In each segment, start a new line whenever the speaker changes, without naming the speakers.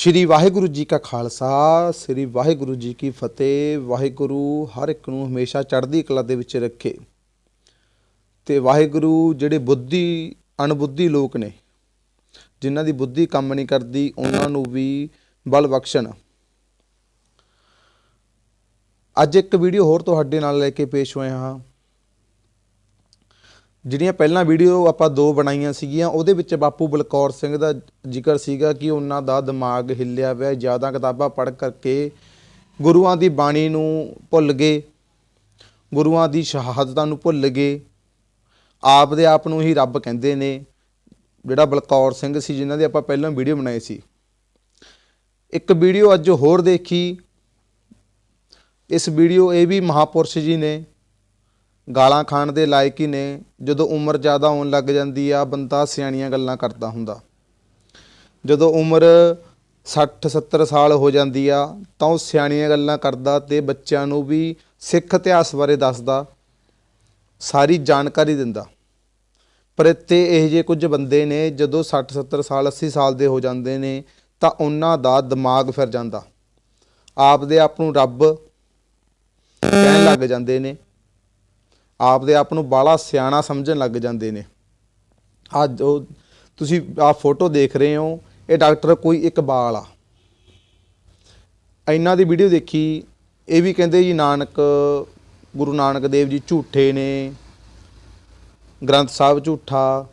ਸ਼੍ਰੀ ਵਾਹਿਗੁਰੂ ਜੀ ਕਾ ਖਾਲਸਾ, ਸ੍ਰੀ ਵਾਹਿਗੁਰੂ ਜੀ ਕੀ ਫਤਿਹ। ਵਾਹਿਗੁਰੂ ਹਰ ਇੱਕ ਨੂੰ ਹਮੇਸ਼ਾ ਚੜ੍ਹਦੀ ਕਲਾ ਦੇ ਵਿੱਚ ਰੱਖੇ। ਤੇ ਵਾਹਿਗੁਰੂ ਜਿਹੜੇ ਬੁੱਧੀ, ਅਣਬੁੱਧੀ ਲੋਕ ਨੇ, ਜਿਨ੍ਹਾਂ ਦੀ ਬੁੱਧੀ ਕੰਮ ਨਹੀਂ ਕਰਦੀ, ਉਹਨਾਂ ਨੂੰ ਵੀ ਬਲ ਬਖਸ਼ਣ। ਅੱਜ ਇੱਕ ਵੀਡੀਓ ਹੋਰ ਤੁਹਾਡੇ ਨਾਲ ਲੈ ਕੇ ਪੇਸ਼ ਹੋਏ ਹਾਂ। ਜਿਹੜੀਆਂ ਪਹਿਲਾਂ ਵੀਡੀਓ ਆਪਾਂ ਦੋ ਬਣਾਈਆਂ ਸੀਗੀਆਂ, ਉਹਦੇ ਵਿੱਚ ਬਾਪੂ ਬਲਕੌਰ ਸਿੰਘ ਦਾ ਜ਼ਿਕਰ ਸੀਗਾ ਕਿ ਉਹਨਾਂ ਦਾ ਦਿਮਾਗ ਹਿੱਲਿਆ ਹੋਇਆ ਜ਼ਿਆਦਾ ਕਿਤਾਬਾਂ ਪੜ੍ਹ ਕਰਕੇ ਗੁਰੂਆਂ ਦੀ ਬਾਣੀ ਨੂੰ ਭੁੱਲ ਗਏ, ਗੁਰੂਆਂ ਦੀ ਸ਼ਹਾਦਤਾਂ ਨੂੰ ਭੁੱਲ ਗਏ। ਆਪ ਦੇ ਆਪ ਨੂੰ ਹੀ ਰੱਬ ਕਹਿੰਦੇ ਨੇ, ਜਿਹੜਾ ਬਲਕੌਰ ਸਿੰਘ ਸੀ, ਜਿਨ੍ਹਾਂ ਦੀ ਆਪਾਂ ਪਹਿਲਾਂ ਵੀਡੀਓ ਬਣਾਈ ਸੀ। ਇੱਕ ਵੀਡੀਓ ਅੱਜ ਹੋਰ ਦੇਖੀ। ਇਸ ਵੀਡੀਓ ਇਹ ਵੀ ਮਹਾਪੁਰਸ਼ ਜੀ ਨੇ ਗਾਲਾਂ ਖਾਣ ਦੇ ਲਾਇਕ ਹੀ ਨੇ। ਜਦੋਂ ਉਮਰ ਜ਼ਿਆਦਾ ਹੋਣ ਲੱਗ ਜਾਂਦੀ ਆ, ਬੰਦਾ ਸਿਆਣੀਆਂ ਗੱਲਾਂ ਕਰਦਾ ਹੁੰਦਾ। ਜਦੋਂ ਉਮਰ 60 70 ਸਾਲ ਹੋ ਜਾਂਦੀ ਆ, ਤਾਂ ਉਹ ਸਿਆਣੀਆਂ ਗੱਲਾਂ ਕਰਦਾ ਤੇ ਬੱਚਿਆਂ ਨੂੰ ਵੀ ਸਿੱਖ ਇਤਿਹਾਸ ਬਾਰੇ ਦੱਸਦਾ, ਸਾਰੀ ਜਾਣਕਾਰੀ ਦਿੰਦਾ। ਪਰ ਇੱਥੇ ਇਹ ਜੇ ਕੁਝ ਬੰਦੇ ਨੇ, ਜਦੋਂ 60 70 ਸਾਲ 80 ਸਾਲ ਦੇ ਹੋ ਜਾਂਦੇ ਨੇ, ਤਾਂ ਉਹਨਾਂ ਦਾ ਦਿਮਾਗ ਫਿਰ ਜਾਂਦਾ। ਆਪ ਦੇ ਆਪ ਨੂੰ ਰੱਬ ਕਹਿਣ ਲੱਗ ਜਾਂਦੇ ਨੇ। ਆਪ ਦੇ ਆਪ ਨੂੰ ਬਾਲਾ ਸਿਆਣਾ ਸਮਝਣ ਲੱਗ ਜਾਂਦੇ ਨੇ। ਅੱਜ ਉਹ ਤੁਸੀਂ ਆ ਫੋਟੋ ਦੇਖ ਰਹੇ ਹੋ, ਇਹ ਡਾਕਟਰ ਕੋਈ ਇਕਬਾਲ ਆ। ਇਹਨਾਂ ਦੀ ਵੀਡੀਓ ਦੇਖੀ, ਇਹ ਵੀ ਕਹਿੰਦੇ ਜੀ ਨਾਨਕ, ਗੁਰੂ ਨਾਨਕ ਦੇਵ ਜੀ ਝੂਠੇ ਨੇ, ਗ੍ਰੰਥ ਸਾਹਿਬ ਝੂਠਾ।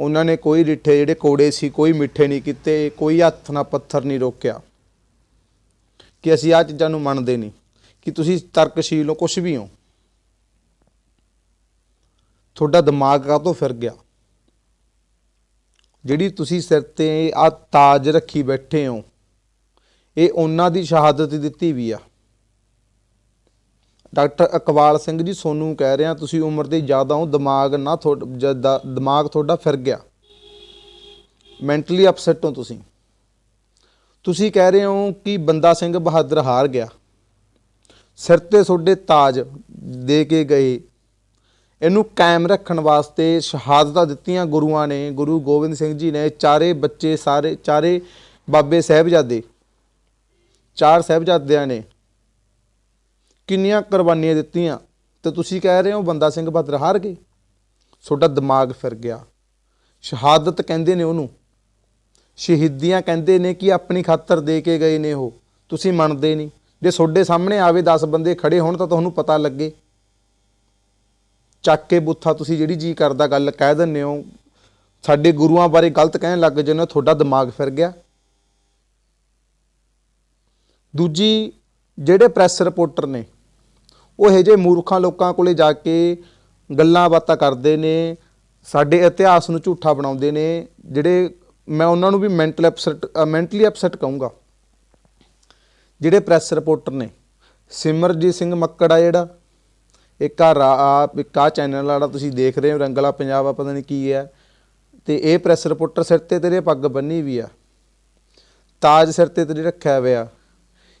ਉਹਨਾਂ ਨੇ ਕੋਈ ਰਿੱਠੇ ਜਿਹੜੇ ਕੋੜੇ ਸੀ, ਕੋਈ ਮਿੱਠੇ ਨਹੀਂ ਕੀਤੇ, ਕੋਈ ਹੱਥ ਨਾਲ ਪੱਥਰ ਨਹੀਂ ਰੋਕਿਆ। ਕਿ ਅਸੀਂ ਆ ਚੀਜ਼ਾਂ ਨੂੰ ਮੰਨਦੇ ਨਹੀਂ, ਕਿ ਤੁਸੀਂ ਤਰਕਸ਼ੀਲ ਹੋ ਕੁਝ ਵੀ ਹੋ। ਤੁਹਾਡਾ ਦਿਮਾਗ ਕਾਹਤੋਂ ਫਿਰ ਗਿਆ? ਜਿਹੜੀ ਤੁਸੀਂ ਸਿਰ ਤੇ ਆ ਤਾਜ ਰੱਖੀ ਬੈਠੇ ਹੋ, ਇਹ ਉਹਨਾਂ ਦੀ ਸ਼ਹਾਦਤ ਦਿੱਤੀ ਵੀ ਆ। ਡਾਕਟਰ ਇਕਬਾਲ ਸਿੰਘ ਜੀ ਸੋਨੂੰ ਕਹਿ ਰਿਹਾ, ਤੁਸੀਂ ਉਮਰ ਦੇ ਜ਼ਿਆਦਾ ਹੋ, ਦਿਮਾਗ ਨਾ ਤੁਹਾਡਾ ਜਦਾ- ਦਿਮਾਗ ਤੁਹਾਡਾ ਫਿਰ ਗਿਆ। ਮੈਂਟਲੀ ਅਪਸੈਟ ਹੋ ਤੁਸੀਂ। ਤੁਸੀਂ ਕਹਿ ਰਹੇ ਹੋ ਕਿ ਬੰਦਾ ਸਿੰਘ ਬਹਾਦਰ ਹਾਰ ਗਿਆ। ਸਿਰ ਤੇ ਤੁਹਾਡੇ ਤਾਜ ਦੇ ਕੇ ਗਏ। ਇਹਨੂੰ ਕਾਇਮ ਰੱਖਣ ਵਾਸਤੇ ਸ਼ਹਾਦਤਾਂ ਦਿੱਤੀਆਂ ਗੁਰੂਆਂ ਨੇ, ਗੁਰੂ ਗੋਬਿੰਦ ਸਿੰਘ ਜੀ ਨੇ, ਚਾਰੇ ਬੱਚੇ ਸਾਰੇ, ਚਾਰੇ ਬਾਬੇ ਸਾਹਿਬਜ਼ਾਦੇ, ਚਾਰ ਸਾਹਿਬਜ਼ਾਦਿਆਂ ਨੇ ਕਿੰਨੀਆਂ ਕੁਰਬਾਨੀਆਂ ਦਿੱਤੀਆਂ। ਤੇ ਤੁਸੀਂ ਕਹਿ ਰਹੇ ਹੋ ਬੰਦਾ ਸਿੰਘ ਬਹਾਦਰ ਹਾਰ ਗਏ? ਤੁਹਾਡਾ ਦਿਮਾਗ ਫਿਰ ਗਿਆ। ਸ਼ਹਾਦਤ ਕਹਿੰਦੇ ਨੇ ਉਹਨੂੰ। ਸ਼ਹੀਦੀਆਂ ਕਹਿੰਦੇ ਨੇ ਕਿ ਆਪਣੀ ਖਾਤਰ ਦੇ ਕੇ ਗਏ ਨੇ ਉਹ। ਤੁਸੀਂ ਮੰਨਦੇ ਨਹੀਂ। ਜੇ ਤੁਹਾਡੇ ਸਾਹਮਣੇ ਆਵੇ 10 ਬੰਦੇ ਖੜੇ ਹੋਣ ਤਾਂ ਤੁਹਾਨੂੰ ਪਤਾ ਲੱਗੇ। ਚੱਕ ਕੇ ਬੁੱਥਾ ਤੁਸੀਂ ਜਿਹੜੀ ਜੀ ਕਰਦਾ ਗੱਲ ਕਹਿ ਦਿੰਦੇ ਹੋ, ਸਾਡੇ ਗੁਰੂਆਂ ਬਾਰੇ ਗਲਤ ਕਹਿਣ ਲੱਗ ਜਾਂਦੇ ਹੋ, ਤੁਹਾਡਾ ਦਿਮਾਗ ਫਿਰ ਗਿਆ। ਦੂਜੀ, ਜਿਹੜੇ ਪ੍ਰੈਸ ਰਿਪੋਰਟਰ ਨੇ, ਉਹ ਇਹ ਜੇ ਮੂਰਖਾਂ ਲੋਕਾਂ ਕੋਲੇ ਜਾ ਕੇ ਗੱਲਾਂ ਬਾਤਾਂ ਕਰਦੇ ਨੇ, ਸਾਡੇ ਇਤਿਹਾਸ ਨੂੰ ਝੂਠਾ ਬਣਾਉਂਦੇ ਨੇ, ਜਿਹੜੇ ਮੈਂ ਉਹਨਾਂ ਨੂੰ ਵੀ ਮੈਂਟਲ ਅਪਸੈਟ ਮੈਂਟਲੀ ਅਪਸੈਟ ਕਹੂੰਗਾ। ਜਿਹੜੇ ਪ੍ਰੈਸ ਰਿਪੋਰਟਰ ਨੇ, ਸਿਮਰਜੀਤ ਸਿੰਘ ਮੱਕੜ ਆ ਜਿਹੜਾ ਇੱਕ ਆ ਰਾ- ਇੱਕ ਆ ਚੈਨਲ ਵਾਲਾ ਤੁਸੀਂ ਦੇਖ ਰਹੇ ਹੋ, ਰੰਗਲਾ ਪੰਜਾਬ ਆ ਪਤਾ ਨਹੀਂ ਕੀ ਹੈ। ਤੇ ਇਹ ਪ੍ਰੈਸ ਰਿਪੋਰਟਰ ਸਿਰ ਤੇ ਤੇਰੇ ਪੱਗ ਬੰਨੀ ਵੀ ਆ। ਤਾਜ ਸਿਰ ਤੇ ਤੇਰੇ ਰੱਖਿਆ ਹੋਇਆ।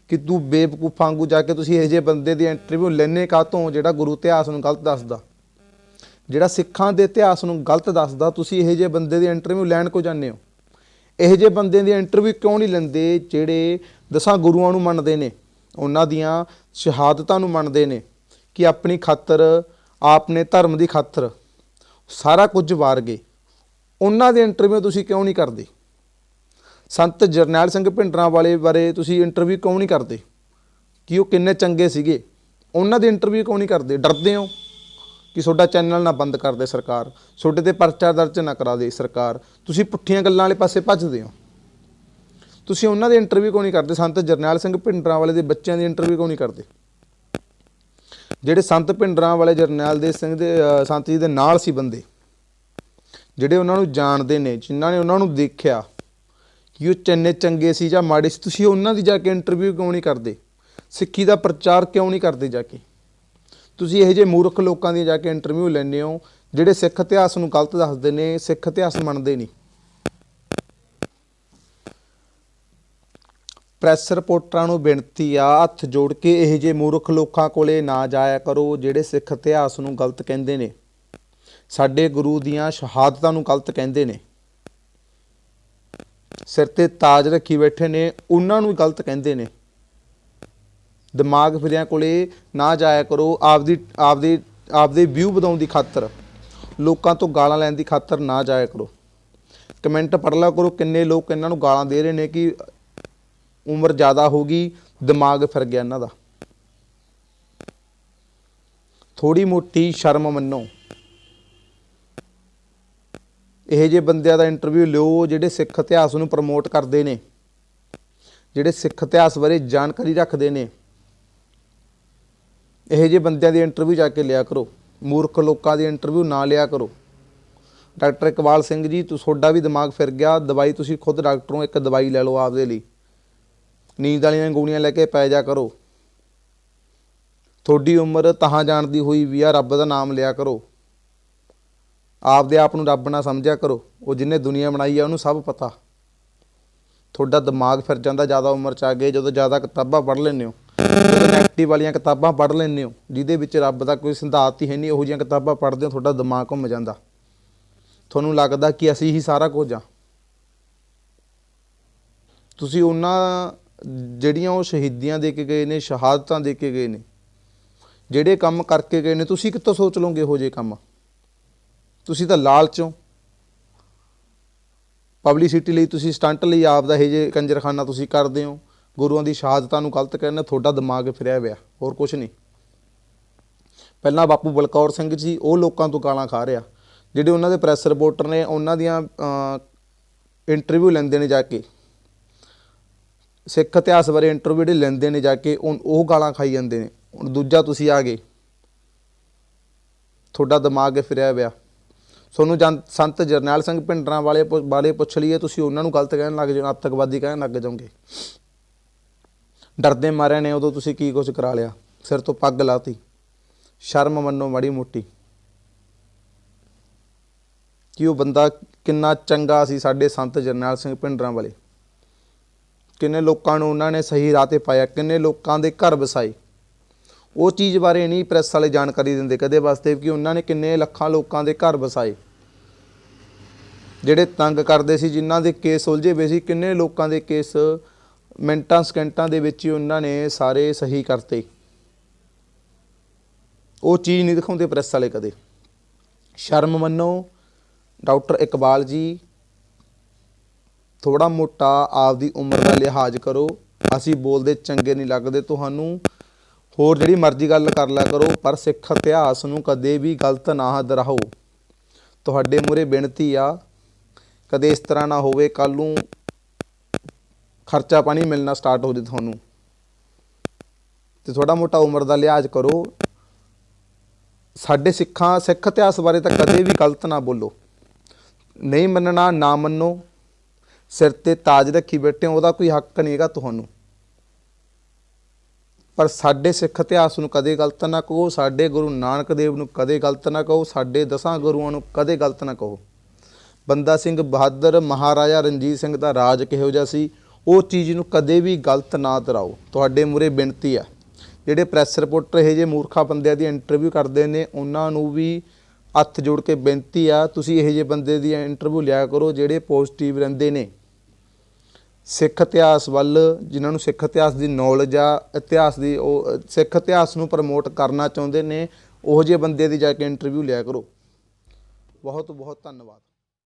ਕਿ ਤੂੰ ਬੇਵਕੂਫਾਂ ਵਾਂਗੂ ਜਾ ਕੇ ਤੁਸੀਂ ਇਹ ਜਿਹੇ ਬੰਦੇ ਦੀ ਇੰਟਰਵਿਊ ਲੈਣੇ ਕਾਤੋਂ ਜਿਹੜਾ ਗੁਰੂ ਇਤਿਹਾਸ ਨੂੰ ਗਲਤ ਦੱਸਦਾ। ਜਿਹੜਾ ਸਿੱਖਾਂ ਦੇ ਇਤਿਹਾਸ ਨੂੰ ਗਲਤ ਦੱਸਦਾ, ਤੁਸੀਂ ਇਹ ਜਿਹੇ ਬੰਦੇ ਦੀ ਇੰਟਰਵਿਊ ਲੈਣ ਕੋ ਜਾਂਦੇ ਹੋ। ਇਹ ਜਿਹੇ ਬੰਦੇ ਦੀ ਇੰਟਰਵਿਊ ਕਿਉਂ ਨਹੀਂ ਲੈਂਦੇ, ਜਿਹੜੇ ਦਸਾਂ ਗੁਰੂਆਂ ਨੂੰ ਮੰਨਦੇ ਨੇ, ਉਹਨਾਂ ਦੀਆਂ ਸ਼ਹਾਦਤਾਂ ਨੂੰ ਮੰਨਦੇ ਨੇ। ਕਿ ਆਪਣੀ ਖਾਤਰ, ਆਪਨੇ ਧਰਮ ਦੀ ਖਾਤਰ ਸਾਰਾ ਕੁਝ ਵਾਰ ਗਏ। ਉਹਨਾਂ ਦੇ ਇੰਟਰਵਿਊ ਤੁਸੀਂ ਕਿਉਂ ਨਹੀਂ ਕਰਦੇ? ਸੰਤ ਜਰਨੈਲ ਸਿੰਘ ਭਿੰਡਰਾਂ ਵਾਲੇ ਬਾਰੇ ਤੁਸੀਂ ਇੰਟਰਵਿਊ ਕਿਉਂ ਨਹੀਂ ਕਰਦੇ? ਕਿ ਉਹ ਕਿੰਨੇ ਚੰਗੇ ਸੀਗੇ? ਉਹਨਾਂ ਦੇ ਇੰਟਰਵਿਊ ਕਿਉਂ ਨਹੀਂ ਕਰਦੇ? ਡਰਦੇ ਹੋ ਕਿ ਤੁਹਾਡਾ ਚੈਨਲ ਨਾ ਬੰਦ ਕਰ ਦੇ ਸਰਕਾਰ? ਤੁਹਾਡੇ ਤੇ ਪਰਚਾ ਦਰਜ ਨਾ ਕਰਾ ਦੇ ਸਰਕਾਰ? ਤੁਸੀਂ ਪੁੱਠੀਆਂ ਗੱਲਾਂ ਵਾਲੇ ਪਾਸੇ ਭੱਜਦੇ ਹੋ। ਤੁਸੀਂ ਉਹਨਾਂ ਦੀ ਇੰਟਰਵਿਊ ਕਿਉਂ ਨਹੀਂ ਕਰਦੇ? ਸੰਤ ਜਰਨੈਲ ਸਿੰਘ ਭਿੰਡਰਾਂ ਵਾਲੇ ਦੇ ਬੱਚਿਆਂ ਦੀ ਇੰਟਰਵਿਊ ਕਿਉਂ ਨਹੀਂ ਕਰਦੇ? ਜਿਹੜੇ ਸੰਤ ਭਿੰਡਰਾਂ ਵਾਲੇ ਜਰਨੈਲ ਦੇ ਸਿੰਘ ਦੇ ਸੰਤ ਜੀ ਦੇ ਨਾਲ ਸੀ ਬੰਦੇ। ਜਿਹੜੇ ਉਹਨਾਂ ਨੂੰ ਜਾਣਦੇ ਨੇ, ਜਿਨ੍ਹਾਂ ਨੇ ਉਹਨਾਂ ਨੂੰ ਦੇਖਿਆ ਕਿ ਉਹ ਚੰਨੇ ਚੰਗੇ ਸੀ ਜਾਂ ਮਾੜੇ ਸੀ, ਤੁਸੀਂ ਉਹਨਾਂ ਦੀ ਜਾ ਕੇ ਇੰਟਰਵਿਊ ਕਿਉਂ ਨਹੀਂ ਕਰਦੇ? ਸਿੱਖੀ ਦਾ ਪ੍ਰਚਾਰ ਕਿਉਂ ਨਹੀਂ ਕਰਦੇ ਜਾ ਕੇ? ਤੁਸੀਂ ਇਹ ਜਿਹੇ ਮੂਰਖ ਲੋਕਾਂ ਦੀ ਜਾ ਕੇ ਇੰਟਰਵਿਊ ਲੈਂਦੇ ਹੋ, ਜਿਹੜੇ ਸਿੱਖ ਇਤਿਹਾਸ ਨੂੰ ਗਲਤ ਦੱਸਦੇ ਨੇ, ਸਿੱਖ ਇਤਿਹਾਸ ਮੰਨਦੇ ਨਹੀਂ। ਪ੍ਰੈਸ ਰਿਪੋਰਟਰਾਂ ਨੂੰ ਬੇਨਤੀ ਆ, ਹੱਥ ਜੋੜ ਕੇ ਇਹ ਜਿਹੇ ਮੂਰਖ ਲੋਕਾਂ ਕੋਲੇ ਨਾ ਜਾਇਆ ਕਰੋ, ਜਿਹੜੇ ਸਿੱਖ ਇਤਿਹਾਸ ਨੂੰ ਗਲਤ ਕਹਿੰਦੇ ਨੇ। ਸਾਡੇ ਗੁਰੂ ਦੀਆਂ ਸ਼ਹਾਦਤਾਂ ਨੂੰ ਗਲਤ ਕਹਿੰਦੇ ਨੇ। ਸਿਰ ਤੇ ਤਾਜ ਰੱਖੀ ਬੈਠੇ ਨੇ, ਉਹਨਾਂ ਨੂੰ ਹੀ ਗਲਤ ਕਹਿੰਦੇ ਨੇ। ਦਿਮਾਗ ਫਿਰਿਆਂ ਕੋਲੇ ਨਾ ਜਾਇਆ ਕਰੋ, ਆਪਦੀ, ਆਪਦੇ ਆਪਦੇ ਵਿਊ ਵਧਾਉਣ ਦੀ ਖਾਤਰ, ਲੋਕਾਂ ਤੋਂ ਗਾਲਾਂ ਲੈਣ ਦੀ ਖਾਤਰ ਨਾ ਜਾਇਆ ਕਰੋ। ਕਮੈਂਟ ਪੜ੍ਹ ਲਿਆ ਕਰੋ, ਕਿੰਨੇ ਲੋਕ ਇਹਨਾਂ ਨੂੰ ਗਾਲਾਂ ਦੇ ਰਹੇ ਨੇ ਕਿ ਉਮਰ ਜ਼ਿਆਦਾ ਹੋ ਗਈ, ਦਿਮਾਗ ਫਿਰ ਗਿਆ ਇਹਨਾਂ ਦਾ। ਥੋੜੀ ਮੋਟੀ ਸ਼ਰਮ ਮੰਨੋ। ਇਹ ਜੇ ਬੰਦਿਆਂ ਦਾ ਇੰਟਰਵਿਊ ਲਿਓ ਜਿਹੜੇ ਸਿੱਖ ਇਤਿਹਾਸ ਨੂੰ ਪ੍ਰਮੋਟ ਕਰਦੇ ਨੇ, ਜਿਹੜੇ ਸਿੱਖ ਇਤਿਹਾਸ ਬਾਰੇ ਜਾਣਕਾਰੀ ਰੱਖਦੇ ਨੇ। ਇਹ ਜੇ ਬੰਦਿਆਂ ਦੀ ਇੰਟਰਵਿਊ ਜਾ ਕੇ ਲਿਆ ਕਰੋ। ਮੂਰਖ ਲੋਕਾਂ ਦੀ ਇੰਟਰਵਿਊ ਨਾ ਲਿਆ ਕਰੋ। ਡਾਕਟਰ ਇਕਬਾਲ ਸਿੰਘ ਜੀ ਤੁਹਾਡਾ ਵੀ ਦਿਮਾਗ ਫਿਰ ਗਿਆ, ਦਵਾਈ ਤੁਸੀਂ ਖੁਦ ਡਾਕਟਰੋਂ ਇੱਕ ਦਵਾਈ ਲੈ ਲਓ ਆਪਦੇ ਲਈ। ਨੀਂਦ ਵਾਲੀਆਂ ਗੋਲੀਆਂ ਲੈ ਕੇ ਪੈ ਜਾ ਕਰੋ। ਤੁਹਾਡੀ ਉਮਰ ਤਹਾਂ ਜਾਣਦੀ ਹੋਈ ਵੀ ਆ, ਰੱਬ ਦਾ ਨਾਮ ਲਿਆ ਕਰੋ। ਆਪਦੇ ਆਪ ਨੂੰ ਰੱਬ ਨਾ ਸਮਝਿਆ ਕਰੋ। ਉਹ ਜਿਨੇ ਦੁਨੀਆ ਬਣਾਈ ਆ, ਉਹਨੂੰ ਸਭ ਪਤਾ। ਤੁਹਾਡਾ ਦਿਮਾਗ ਫਿਰ ਜਾਂਦਾ ਜ਼ਿਆਦਾ ਉਮਰ ਚ ਆ ਗਏ ਜਦੋਂ ਜ਼ਿਆਦਾ ਕਿਤਾਬਾਂ ਪੜ੍ਹ ਲੈਂਦੇ ਹੋ। ਜਦੋਂ ਨੈਗੇਟਿਵ ਵਾਲੀਆਂ ਕਿਤਾਬਾਂ ਪੜ੍ਹ ਲੈਂਦੇ ਹੋ, ਜਿਹਦੇ ਵਿੱਚ ਰੱਬ ਦਾ ਕੋਈ ਸਿਧਾਂਤ ਹੀ ਹੈ ਨਹੀਂ ਉਹੋ ਜਿਹੀਆਂ ਕਿਤਾਬਾਂ ਪੜ੍ਹਦੇ ਹੋ, ਤੁਹਾਡਾ ਦਿਮਾਗ ਘੁੰਮ ਜਾਂਦਾ। ਤੁਹਾਨੂੰ ਲੱਗਦਾ ਕਿ ਅਸੀਂ ਹੀ ਸਾਰਾ ਕੁਝ ਆ। ਤੁਸੀਂ ਉਹਨਾਂ ਜਿਹੜੀਆਂ ਉਹ ਸ਼ਹੀਦੀਆਂ ਦੇ ਕੇ ਗਏ ਨੇ, ਸ਼ਹਾਦਤਾਂ ਦੇ ਕੇ ਗਏ ਨੇ, ਜਿਹੜੇ ਕੰਮ ਕਰਕੇ ਗਏ ਨੇ, ਤੁਸੀਂ ਕਿੱਥੋਂ ਸੋਚ ਲਓਗੇ ਇਹੋ ਜਿਹੇ ਕੰਮ? ਤੁਸੀਂ ਤਾਂ ਲਾਲਚੋਂ ਪਬਲਿਸਿਟੀ ਲਈ ਤੁਸੀਂ ਸਟੰਟ ਲਈ ਆਪ ਦਾ ਇਹ ਜੇ ਕੰਜਰਖਾਨਾ ਤੁਸੀਂ ਕਰਦੇ ਹੋ, ਗੁਰੂਆਂ ਦੀ ਸ਼ਹਾਦਤਾਂ ਨੂੰ ਗਲਤ ਕਹਿਣਾ, ਤੁਹਾਡਾ ਦਿਮਾਗ ਫਿਰਿਆ ਹੋਇਆ, ਹੋਰ ਕੁਝ ਨਹੀਂ। ਪਹਿਲਾਂ ਬਾਪੂ ਬਲਕੌਰ ਸਿੰਘ ਜੀ, ਉਹ ਲੋਕਾਂ ਤੋਂ ਗਾਲਾਂ ਖਾ ਰਿਹਾ, ਜਿਹੜੇ ਉਹਨਾਂ ਦੇ ਪ੍ਰੈਸ ਰਿਪੋਰਟਰ ਨੇ, ਉਹਨਾਂ ਦੀਆਂ ਇੰਟਰਵਿਊ ਲੈਂਦੇ ਨੇ ਜਾ ਕੇ। ਸਿੱਖ ਇਤਿਹਾਸ ਬਾਰੇ ਇੰਟਰਵਿਊ ਜਿਹੜੇ ਲੈਂਦੇ ਨੇ ਜਾ ਕੇ, ਉਹ ਉਹ ਗਾਲਾਂ ਖਾਈ ਜਾਂਦੇ ਨੇ। ਹੁਣ ਦੂਜਾ ਤੁਸੀਂ ਆ ਗਏ। ਤੁਹਾਡਾ ਦਿਮਾਗ ਫਿਰਿਆ ਪਿਆ। ਤੁਹਾਨੂੰ ਜਨ- ਸੰਤ ਜਰਨੈਲ ਸਿੰਘ ਭਿੰਡਰਾਂ ਵਾਲੇ ਪੁ- ਬਾਰੇ ਪੁੱਛ ਲਈਏ, ਤੁਸੀਂ ਉਹਨਾਂ ਨੂੰ ਗਲਤ ਕਹਿਣ ਲੱਗ ਜਾਓ, ਆਤੰਕਵਾਦੀ ਕਹਿਣ ਲੱਗ ਜਾਓਗੇ। ਡਰਦੇ ਮਾਰਿਆ ਨੇ, ਉਦੋਂ ਤੁਸੀਂ ਕੀ ਕੁਝ ਕਰਾ ਲਿਆ? ਸਿਰ ਤੋਂ ਪੱਗ ਲਾਤੀ। ਸ਼ਰਮ ਮੰਨੋ ਮਾੜੀ ਮੋਟੀ। ਕਿ ਉਹ ਬੰਦਾ ਕਿੰਨਾ ਚੰਗਾ ਸੀ ਸਾਡੇ ਸੰਤ ਜਰਨੈਲ ਸਿੰਘ ਭਿੰਡਰਾਂ ਵਾਲੇ। ਕਿੰਨੇ ਲੋਕਾਂ ਨੂੰ ਉਹਨਾਂ ਨੇ ਸਹੀ ਰਾਹ ਤੇ ਪਾਇਆ, ਕਿੰਨੇ ਲੋਕਾਂ ਦੇ ਘਰ ਵਸਾਏ। ਉਹ ਚੀਜ਼ ਬਾਰੇ ਨਹੀਂ ਪ੍ਰੈਸ ਵਾਲੇ ਜਾਣਕਾਰੀ ਦਿੰਦੇ, ਕਦੇ ਵਾਸਤੇ ਕਿ ਉਹਨਾਂ ਨੇ ਕਿੰਨੇ ਲੱਖਾਂ ਲੋਕਾਂ ਦੇ ਘਰ ਵਸਾਏ। ਜਿਹੜੇ ਤੰਗ ਕਰਦੇ ਸੀ, ਜਿਨ੍ਹਾਂ ਦੇ ਕੇਸ ਉਲਝੇ ਹੋਏ ਸੀ, ਕਿੰਨੇ ਲੋਕਾਂ ਦੇ ਕੇਸ ਮਿੰਟਾਂ, ਸਕਿੰਟਾਂ ਦੇ ਵਿੱਚ ਹੀ ਉਹਨਾਂ ਨੇ ਸਾਰੇ ਸਹੀ ਕਰਤੇ। ਉਹ ਚੀਜ਼ ਨਹੀਂ ਦਿਖਾਉਂਦੇ ਪ੍ਰੈਸ ਵਾਲੇ ਕਦੇ। ਸ਼ਰਮ ਮੰਨੋ, ਡਾਕਟਰ ਇਕਬਾਲ ਜੀ ਥੋੜਾ ਮੋਟਾ ਆਪਦੀ ਉਮਰ ਦਾ ਲਿਹਾਜ਼ ਕਰੋ। ਅਸੀਂ ਬੋਲਦੇ ਚੰਗੇ ਨਹੀਂ ਲੱਗਦੇ ਤੁਹਾਨੂੰ। ਹੋਰ ਜਿਹੜੀ ਮਰਜ਼ੀ ਗੱਲ ਕਰ ਲਿਆ ਕਰੋ, ਪਰ ਸਿੱਖ ਇਤਿਹਾਸ ਨੂੰ ਕਦੇ ਵੀ ਗਲਤ ਨਾ ਦੁਹਰਾਓ। ਤੁਹਾਡੇ ਮੂਰੇ ਬੇਨਤੀ ਆ, ਕਦੇ ਇਸ ਤਰ੍ਹਾਂ ਨਾ ਹੋਵੇ ਕੱਲ ਨੂੰ ਖਰਚਾ ਪਾਣੀ ਮਿਲਣਾ ਸਟਾਰਟ ਹੋ ਜੇ ਤੁਹਾਨੂੰ। ਤੇ ਥੋੜਾ ਮੋਟਾ ਉਮਰ ਦਾ ਲਿਹਾਜ਼ ਕਰੋ। ਸਾਡੇ ਸਿੱਖਾਂ ਸਿੱਖ ਇਤਿਹਾਸ ਬਾਰੇ ਤਾਂ ਕਦੇ ਵੀ ਗਲਤ ਨਾ ਬੋਲੋ। ਨਹੀਂ ਮੰਨਣਾ, ਨਾ ਮੰਨੋ। ਸਿਰ ਤੇ ਤਾਜ ਰੱਖੀ ਬੈਠੇ ਹੋ, ਉਹਦਾ ਕੋਈ ਹੱਕ ਨਹੀਂ ਹੈਗਾ ਤੁਹਾਨੂੰ। ਪਰ ਸਾਡੇ ਸਿੱਖ ਇਤਿਹਾਸ ਨੂੰ ਕਦੇ ਗਲਤ ਨਾ ਕਹੋ, ਸਾਡੇ ਗੁਰੂ ਨਾਨਕ ਦੇਵ ਨੂੰ ਕਦੇ ਗਲਤ ਨਾ ਕਹੋ, ਸਾਡੇ ਦਸਾਂ ਗੁਰੂਆਂ ਨੂੰ ਕਦੇ ਗਲਤ ਨਾ ਕਹੋ। ਬੰਦਾ ਸਿੰਘ ਬਹਾਦਰ, ਮਹਾਰਾਜਾ ਰਣਜੀਤ ਸਿੰਘ ਦਾ ਰਾਜ ਕਿਹੋ ਜਿਹਾ ਸੀ, ਉਹ ਚੀਜ਼ ਨੂੰ ਕਦੇ ਵੀ ਗਲਤ ਨਾ ਦਰਾਓ ਤੁਹਾਡੇ ਮੂਰੇ ਬੇਨਤੀ ਆ, ਜਿਹੜੇ ਪ੍ਰੈਸ ਰਿਪੋਰਟਰ ਇਹ ਜੇ ਮੂਰਖਾ ਬੰਦਿਆਂ ਦੀ ਇੰਟਰਵਿਊ ਕਰਦੇ ਨੇ, ਉਹਨਾਂ ਨੂੰ ਵੀ ਹੱਥ ਜੋੜ ਕੇ ਬੇਨਤੀ ਆ, ਤੁਸੀਂ ਇਹ ਜੇ ਬੰਦੇ ਦੀ ਇੰਟਰਵਿਊ ਲਿਆ ਕਰੋ, ਜਿਹੜੇ ਪੋਜ਼ਿਟਿਵ ਰਹਿੰਦੇ ਨੇ। ਸਿੱਖ ਇਤਿਹਾਸ ਵੱਲ, ਜਿਨ੍ਹਾਂ ਨੂੰ ਸਿੱਖ ਇਤਿਹਾਸ ਦੀ ਨੌਲੇਜ ਆ, ਇਤਿਹਾਸ ਦੀ ਉਹ, ਸਿੱਖ ਇਤਿਹਾਸ ਨੂੰ ਪ੍ਰਮੋਟ ਕਰਨਾ ਚਾਹੁੰਦੇ ਨੇ, ਉਹੋ ਜਿਹੇ ਬੰਦੇ ਦੀ ਜਾ ਕੇ ਇੰਟਰਵਿਊ ਲਿਆ ਕਰੋ। ਬਹੁਤ ਬਹੁਤ ਧੰਨਵਾਦ।